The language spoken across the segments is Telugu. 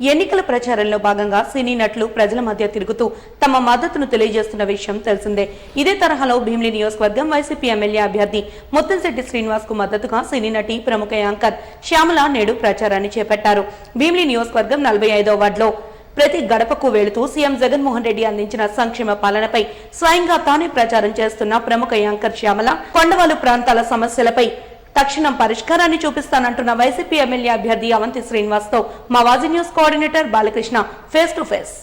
ఎన్నికల ప్రచారంలో భాగంగా సినీ నటులు ప్రజల మధ్య తిరుగుతూ తమ మద్దతును తెలియజేస్తున్న విషయం తెలిసిందే. ఇదే తరహాలో భీమిలి నియోజకవర్గం వైసీపీ ఎమ్మెల్యే అభ్యర్థి ముత్తంశెట్టి శ్రీనివాస్కు మద్దతుగా సినీ నటి ప్రముఖ యాంకర్ శ్యామల నేడు ప్రచారాన్ని చేపట్టారు. భీమిలి నియోజకవర్గం నలభై ఐదో వార్డులో ప్రతి గడపకు వెళుతూ సీఎం జగన్మోహన్ రెడ్డి అందించిన సంక్షేమ పాలనపై స్వయంగా తానే ప్రచారం చేస్తున్న ప్రముఖ యాంకర్ శ్యామల కొండవాలు ప్రాంతాల సమస్యలపై తక్షణం పరిష్కారాన్ని చూపిస్తానంటున్న వైసీపీ ఎమ్మెల్యే అభ్యర్థి అవంతి శ్రీనివాస్తో మా వాజీ news coordinator Balakrishna face to face.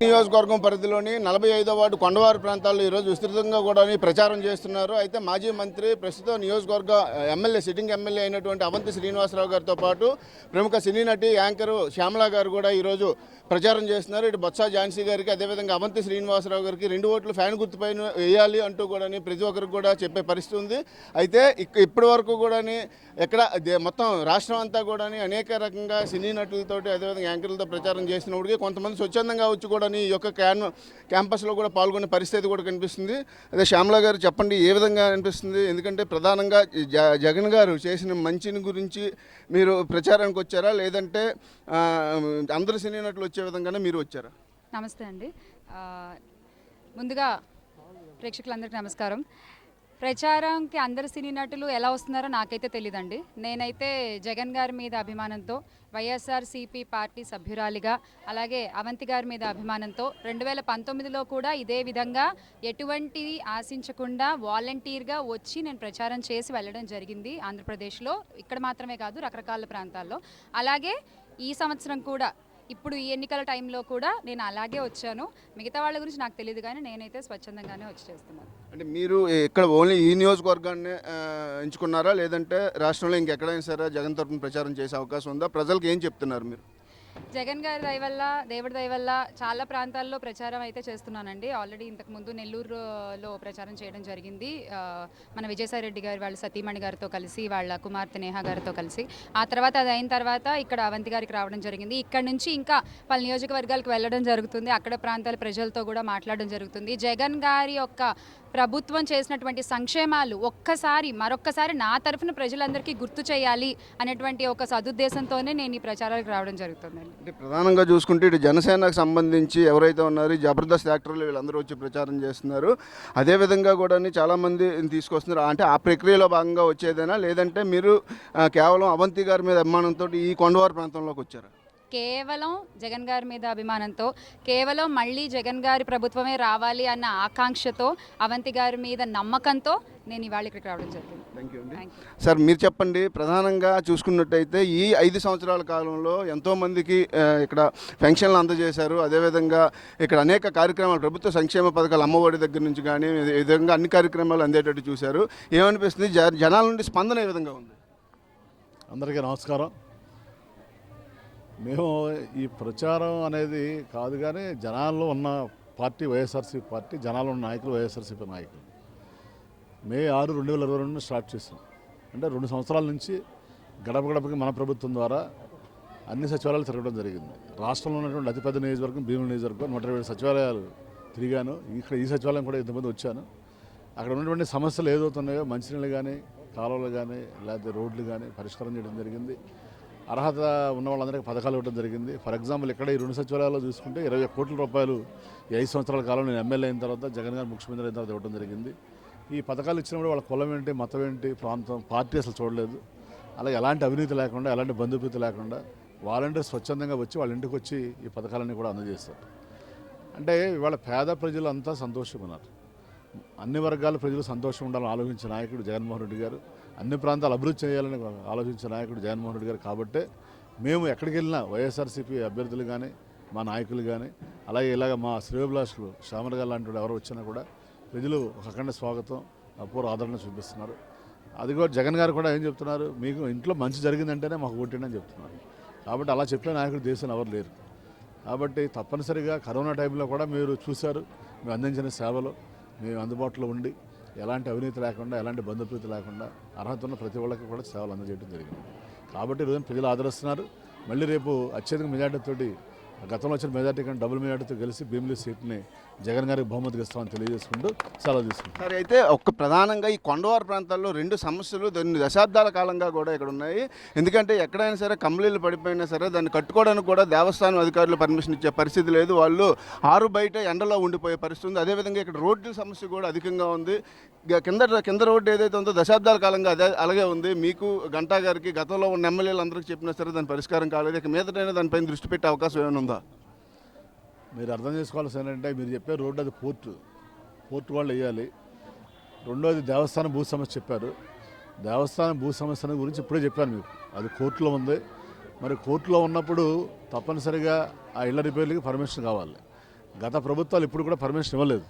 నియోజకవర్గం పరిధిలోని నలభై ఐదో వార్డు కొండవారి ప్రాంతాల్లో ఈరోజు విస్తృతంగా కూడా ప్రచారం చేస్తున్నారు. అయితే మాజీ మంత్రి ప్రస్తుతం నియోజకవర్గ ఎమ్మెల్యే సిట్టింగ్ ఎమ్మెల్యే అయినటువంటి అవంతి శ్రీనివాసరావు గారితో పాటు ప్రముఖ సినీ నటి యాంకరు శ్యామలా గారు కూడా ఈరోజు ప్రచారం చేస్తున్నారు. ఇటు బొత్స ఝాన్సీ గారికి అదేవిధంగా అవంతి శ్రీనివాసరావు గారికి రెండు ఓట్లు ఫ్యాన్ గుర్తుపైన వేయాలి అంటూ కూడా ప్రతి ఒక్కరికి కూడా చెప్పే పరిస్థితి ఉంది. అయితే ఇక్- ఇప్పటి వరకు కూడా ఎక్కడ మొత్తం రాష్ట్రం అంతా కూడా అనేక రకంగా సినీ నటులతోటి అదేవిధంగా యాంకర్లతో ప్రచారం చేసినప్పటికీ కొంతమంది స్వచ్ఛందంగా వచ్చి కూడా ఈ యొక్క క్యాన్ క్యాంపస్లో కూడా పాల్గొనే పరిస్థితి కూడా కనిపిస్తుంది. అదే శ్యామల గారు చెప్పండి ఏ విధంగా అనిపిస్తుంది? ఎందుకంటే ప్రధానంగా జ జగన్ గారు చేసిన మంచిని గురించి మీరు ప్రచారానికి వచ్చారా? లేదంటే అందరు సినీ నటులు వచ్చే విధంగానే మీరు వచ్చారా? నమస్తే అండి. ముందుగా ప్రేక్షకులందరికీ నమస్కారం. ప్రచారంకి అందరు సినీ నటులు ఎలా వస్తున్నారో నాకైతే తెలియదండి నేనైతే జగన్ గారి మీద అభిమానంతో వైఎస్ఆర్ సిపి పార్టీ సభ్యురాలిగా అలాగే అవంతి గారి మీద అభిమానంతో రెండు వేల పంతొమ్మిదిలో కూడా ఇదే విధంగా ఎటువంటి ఆశించకుండా వాలంటీర్గా వచ్చి నేను ప్రచారం చేసి వెళ్ళడం జరిగింది ఆంధ్రప్రదేశ్లో. ఇక్కడ మాత్రమే కాదు రకరకాల ప్రాంతాల్లో. అలాగే ఈ సంవత్సరం కూడా ఇప్పుడు ఈ ఎన్నికల టైంలో కూడా నేను అలాగే వచ్చాను. మిగతా వాళ్ళ గురించి నాకు తెలియదు కానీ నేనైతే స్వచ్ఛందంగానే వచ్చి చేస్తున్నాను. అంటే మీరు ఇక్కడ ఓన్లీ ఈ నియోజకవర్గాన్ని ఎంచుకున్నారా? లేదంటే రాష్ట్రంలో ఇంకెక్కడైనా సరే జగన్ తరపున ప్రచారం చేసే అవకాశం ఉందా? ప్రజలకు ఏం చెప్తున్నారు మీరు? జగన్ గారి దయ వల్ల దేవుడి దయ వల్ల చాలా ప్రాంతాల్లో ప్రచారం అయితే చేస్తున్నానండి. ఆల్రెడీ ఇంతకు ముందు నెల్లూరులో ప్రచారం చేయడం జరిగింది. మన విజయసాయి రెడ్డి గారి వాళ్ళ సతీమణి గారితో కలిసి వాళ్ళ కుమార్తె నేహా గారితో కలిసి. ఆ తర్వాత అది అయిన తర్వాత ఇక్కడ అవంతి గారికి రావడం జరిగింది. ఇక్కడ నుంచి ఇంకా పలు నియోజకవర్గాలకు వెళ్ళడం జరుగుతుంది. అక్కడ ప్రాంతాల ప్రజలతో కూడా మాట్లాడడం జరుగుతుంది. జగన్ గారి యొక్క ప్రభుత్వం చేసినటువంటి సంక్షేమాలు ఒక్కసారి మరొక్కసారి నా తరఫున ప్రజలందరికీ గుర్తు చేయాలి అనేటువంటి ఒక సదుద్దేశంతోనే నేను ఈ ప్రచారాలకు రావడం జరుగుతుందండి. అంటే ప్రధానంగా చూసుకుంటే ఇటు జనసేనకు సంబంధించి ఎవరైతే ఉన్నారో జబర్దస్త్ యాక్టర్లు వీళ్ళందరూ వచ్చి ప్రచారం చేస్తున్నారు. అదేవిధంగా కూడా చాలామంది తీసుకొస్తున్నారు. అంటే ఆ ప్రక్రియలో భాగంగా వచ్చేదేనా? లేదంటే మీరు కేవలం అవంతి గారి మీద అభిమానంతో ఈ కొండవారి ప్రాంతంలోకి వచ్చారా? కేవలం జగన్ గారి మీద అభిమానంతో కేవలం మళ్ళీ జగన్ గారి ప్రభుత్వమే రావాలి అన్న ఆకాంక్షతో అవంతి గారి మీద నమ్మకంతో నేను ఇవాళ ఇక్కడికి రావడం జరిగింది. సార్ మీరు చెప్పండి ప్రధానంగా చూసుకున్నట్టయితే ఈ ఐదు సంవత్సరాల కాలంలో ఎంతోమందికి ఇక్కడ పెన్షన్లు అందజేశారు. అదేవిధంగా ఇక్కడ అనేక కార్యక్రమాలు ప్రభుత్వ సంక్షేమ పథకాలు అమ్మఒడి దగ్గర నుంచి కానీ ఈ విధంగా అన్ని కార్యక్రమాలు అందేటట్టు చూశారు. ఏమనిపిస్తుంది? జ- జనాల నుండి స్పందన ఏ విధంగా ఉంది? అందరికీ నమస్కారం. మేము ఈ ప్రచారం అనేది కాదు కానీ జనాల్లో ఉన్న పార్టీ వైఎస్ఆర్సీపీ పార్టీ జనాల్లో ఉన్న నాయకులు వైఎస్ఆర్సీపీ నాయకులు. మే ఆరు రెండు వేల ఇరవై రెండు స్టార్ట్ చేసాం అంటే రెండు సంవత్సరాల నుంచి గడప గడపకి మన ప్రభుత్వం ద్వారా అన్ని సచివాలయాలు తిరగడం జరిగింది. రాష్ట్రంలో ఉన్నటువంటి అతిపెద్ద నియోజకవర్గం భీముల నియోజకవర్గం నూట ఇరవై సచివాలయాలు తిరిగాను. ఇక్కడ ఈ సచివాలయం కూడా ఇంతమంది వచ్చాను. అక్కడ ఉన్నటువంటి సమస్యలు ఏదవుతున్నాయో మంచినీళ్ళు కానీ కాలువలు కానీ లేకపోతే రోడ్లు కానీ పరిష్కారం చేయడం జరిగింది. అర్హత ఉన్న వాళ్ళందరికీ పథకాలు ఇవ్వడం జరిగింది. ఫర్ ఎగ్జాంపుల్ ఇక్కడ ఈ రెండు సచివాలయాల్లో చూసుకుంటే ఇరవై కోట్ల రూపాయలు ఐదు సంవత్సరాల కాలం నేను ఎమ్మెల్యే అయిన తర్వాత జగన్ గారు ముఖ్యమంత్రి అయిన తర్వాత ఇవ్వడం జరిగింది. ఈ పథకాలు ఇచ్చినప్పుడు వాళ్ళ కులం ఏంటి మతం ఏంటి ప్రాంతం పార్టీ అసలు చూడలేదు. అలాగే ఎలాంటి అవినీతి లేకుండా ఎలాంటి బంధుప్రీతి లేకుండా వాలంటీర్ స్వచ్ఛందంగా వచ్చి వాళ్ళ ఇంటికి వచ్చి ఈ పథకాలన్నీ కూడా అందజేస్తారు అంటే ఇవాళ పేద ప్రజలు అంతా సంతోషంగా ఉన్నారు. అన్ని వర్గాల ప్రజలు సంతోషం ఉండాలని ఆలోచించిన నాయకుడు జగన్మోహన్ రెడ్డి గారు. అన్ని ప్రాంతాలు అభివృద్ధి చేయాలని ఆలోచించిన నాయకుడు జగన్మోహన్ రెడ్డి గారు కాబట్టే మేము ఎక్కడికి వెళ్ళినా వైఎస్ఆర్సీపీ అభ్యర్థులు కానీ మా నాయకులు కానీ అలాగే ఇలాగ మా శ్రేయోభిలాషులు శ్యామల గారు లాంటి ఎవరు వచ్చినా కూడా ప్రజలు ఒక అఖండ స్వాగతం అపూర్వ ఆదరణ చూపిస్తున్నారు. అది కూడా జగన్ గారు కూడా ఏం చెప్తున్నారు? మీకు ఇంట్లో మంచి జరిగిందంటేనే మాకు ఓటేయండి అని చెప్తున్నారు. కాబట్టి అలా చెప్పిన నాయకుడు దేశంలో ఎవరు లేరు. కాబట్టి తప్పనిసరిగా కరోనా టైంలో కూడా మీరు చూశారు మేము అందించిన సేవలు మేము అందుబాటులో ఉండి ఎలాంటి అవినీతి లేకుండా ఎలాంటి బంధుప్రీతి లేకుండా అర్హత ఉన్న ప్రతి వాళ్ళకి కూడా సేవలు అందజేయడం జరిగింది. కాబట్టి ఈరోజు ప్రజలు ఆదరిస్తున్నారు. మళ్ళీ రేపు అత్యధిక మెజార్టీతోటి గతంలో వచ్చిన మెజార్టీ కంటే డబుల్ మెజార్టీతో కలిసి భీమిలి సీట్ని జగన్ గారికి బహుమతి ఇస్తామని తెలియజేసుకుంటూ సెలవు తీసుకుంటాం సరే అయితే ఒక్క ప్రధానంగా ఈ కొండవారు ప్రాంతాల్లో రెండు సమస్యలు దాన్ని దశాబ్దాల కాలంగా కూడా ఇక్కడ ఉన్నాయి. ఎందుకంటే ఎక్కడైనా సరే కంప్లీలు పడిపోయినా సరే దాన్ని కట్టుకోవడానికి కూడా దేవస్థానం అధికారులు పర్మిషన్ ఇచ్చే పరిస్థితి లేదు. వాళ్ళు ఆరు బయట ఎండలో ఉండిపోయే పరిస్థితి ఉంది. అదేవిధంగా ఇక్కడ రోడ్ల సమస్య కూడా అధికంగా ఉంది. ఇక కింద కింద రోడ్డు ఏదైతే ఉందో దశాబ్దాల కాలంగా అదే అలాగే ఉంది. మీకు గంటా గారికి గతంలో ఉన్న ఎమ్మెల్యేలు అందరికీ చెప్పినా సరే దాని పరిష్కారం కాలేదు. ఇక మీదటైనా దానిపైన దృష్టి పెట్టే అవకాశం ఏమైనా ఉందా? మీరు అర్థం చేసుకోవాల్సి ఏంటంటే మీరు చెప్పే రోడ్డు అది పోర్టు. పోర్టు వాళ్ళు వేయాలి. రెండోది దేవస్థానం భూ సమస్య చెప్పారు. దేవస్థానం భూ సమస్య గురించి ఇప్పుడే చెప్పాను మీకు. అది కోర్టులో ఉంది. మరి కోర్టులో ఉన్నప్పుడు తప్పనిసరిగా ఆ ఇళ్ళ రిపేర్లకి పర్మిషన్ కావాలి. గత ప్రభుత్వాలు ఇప్పుడు కూడా పర్మిషన్ ఇవ్వలేదు.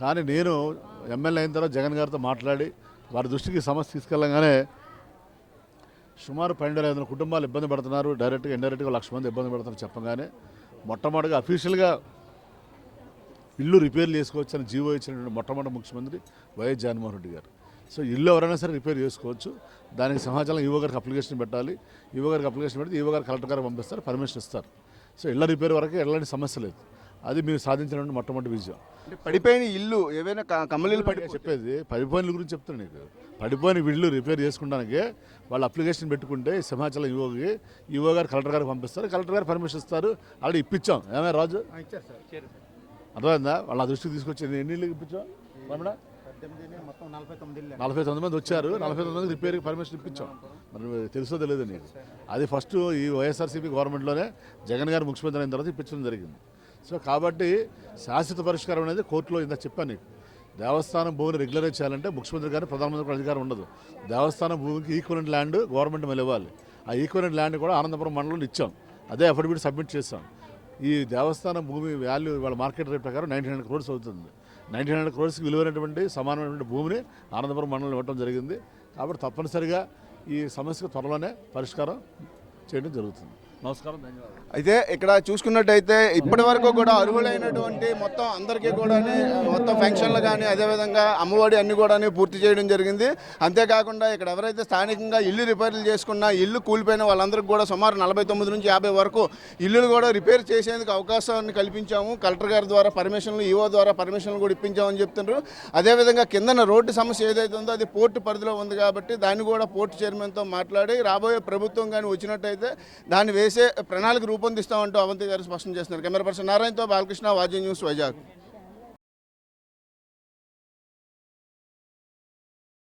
కానీ నేను ఎమ్మెల్యే అయిన తర్వాత జగన్ గారితో మాట్లాడి వారి దృష్టికి సమస్య తీసుకెళ్ళగానే సుమారు పన్నెండు వేల ఐదు వందల కుటుంబాలు ఇబ్బంది పడుతున్నారు. డైరెక్ట్గా ఇండైరెక్ట్గా లక్ష మంది ఇబ్బంది పడుతున్నారు చెప్పగానే. మొట్టమొదటిగా అఫీషియల్గా ఇల్లు రిపేర్లు చేసుకోవచ్చు అని జీవో ఇచ్చినటువంటి మొట్టమొదటి ముఖ్యమంత్రి వైఎస్ జగన్మోహన్ రెడ్డి గారు. సో ఇల్లు ఎవరైనా సరే రిపేర్ చేసుకోవచ్చు. దానికి సమాచారం ఈవో గారికి అప్లికేషన్ పెట్టాలి. ఈవో గారికి అప్లికేషన్ పెడితే ఈవో గారు కలెక్టర్ గారు పంపిస్తారు పర్మిషన్ ఇస్తారు. సో ఇళ్ళ రిపేర్ వరకు ఎలాంటి సమస్య లేదు. అది మీరు సాధించినటువంటి మొట్టమొదటి విజయం. అంటే పడిపోయిన ఇల్లు ఏవైనా కమ్మలీలు పడి చెప్పేది పడిపోయిన గురించి చెప్తాను నీకు. పడిపోయిన ఇల్లు రిపేర్ చేసుకోవడానికి వాళ్ళు అప్లికేషన్ పెట్టుకుంటే సింహాచలం ఈవోకి ఈవో గారు కలెక్టర్ గారికి పంపిస్తారు. కలెక్టర్ గారు పర్మిషన్ ఇస్తారు. ఆల్రెడీ ఇప్పించాం. ఏమే రాజు? అర్థమైందా? వాళ్ళ దృష్టికి తీసుకొచ్చి ఎన్ని ఇల్లు ఇప్పించాం? రమణ? నలభై తొమ్మిది మంది వచ్చారు. నలభై తొమ్మిది మంది రిపేర్కి పర్మిషన్ ఇప్పించాం. మరి తెలుసో తెలియదు నీకు. అది ఫస్ట్ ఈ వైఎస్ఆర్సీపీ గవర్నమెంట్లోనే జగన్ గారు ముఖ్యమంత్రి అయిన తర్వాత ఇప్పించడం జరిగింది. సో కాబట్టి శాశ్వత పరిష్కారం అనేది కోర్టులో ఇంత చెప్పాను నీకు. దేవస్థానం భూమిని రెగ్యులరైజ్ చేయాలంటే ముఖ్యమంత్రి కానీ ప్రధానమంత్రి అధికారం ఉండదు. దేవస్థానం భూమికి ఈక్వలెంట్ ల్యాండ్ గవర్నమెంట్ మళ్ళీ ఇవ్వాలి ఆ ఈక్వలెంట్ ల్యాండ్ కూడా ఆనందపురం మండలంలో ఇచ్చాం. అదే అఫిడవిట్ సబ్మిట్ చేస్తాం ఈ దేవస్థానం భూమి వాల్యూ వాళ్ళ మార్కెట్ రేట్ ప్రకారం నైన్టీన్ హండ్రెడ్ క్రోర్స్ అవుతుంది. నైన్టీన్ హండ్రెడ్ క్రోర్స్కి విలువైనటువంటి సమానమైనటువంటి భూమిని ఆనందపురం మండలం ఇవ్వడం జరిగింది. కాబట్టి తప్పనిసరిగా ఈ సమస్యకు త్వరలోనే పరిష్కారం చేయడం జరుగుతుంది. నమస్కారం ధన్యవాదాలు. అయితే ఇక్కడ చూసుకున్నట్టయితే ఇప్పటి వరకు కూడా అర్హులైనటువంటి మొత్తం అందరికీ కూడా మొత్తం ఫంక్షన్లు కానీ అదేవిధంగా అమ్మఒడి అన్ని కూడా పూర్తి చేయడం జరిగింది. అంతేకాకుండా ఇక్కడ ఎవరైతే స్థానికంగా ఇల్లు రిపేర్లు చేసుకున్నా ఇల్లు కూలిపోయిన వాళ్ళందరికీ కూడా సుమారు నలభై తొమ్మిది నుంచి యాభై వరకు ఇల్లులు కూడా రిపేర్ చేసేందుకు అవకాశాన్ని కల్పించాము. కలెక్టర్ గారి ద్వారా పర్మిషన్లు ఈఓ ద్వారా పర్మిషన్లు కూడా ఇప్పించామని చెప్తున్నారు అదేవిధంగా కిందన రోడ్డు సమస్య ఏదైతే ఉందో అది పోర్టు పరిధిలో ఉంది కాబట్టి దాన్ని కూడా పోర్టు చైర్మన్తో మాట్లాడి రాబోయే ప్రభుత్వం కానీ వచ్చినట్టయితే దాన్ని వేసే ప్రణాళిక రూపొందిస్తామంటూ అవంతి గారు స్పష్టం చేస్తున్నారు. కెమెరా పర్సన్ నారాయణతో బాలకృష్ణ వాజీ న్యూస్ వైజాగ్.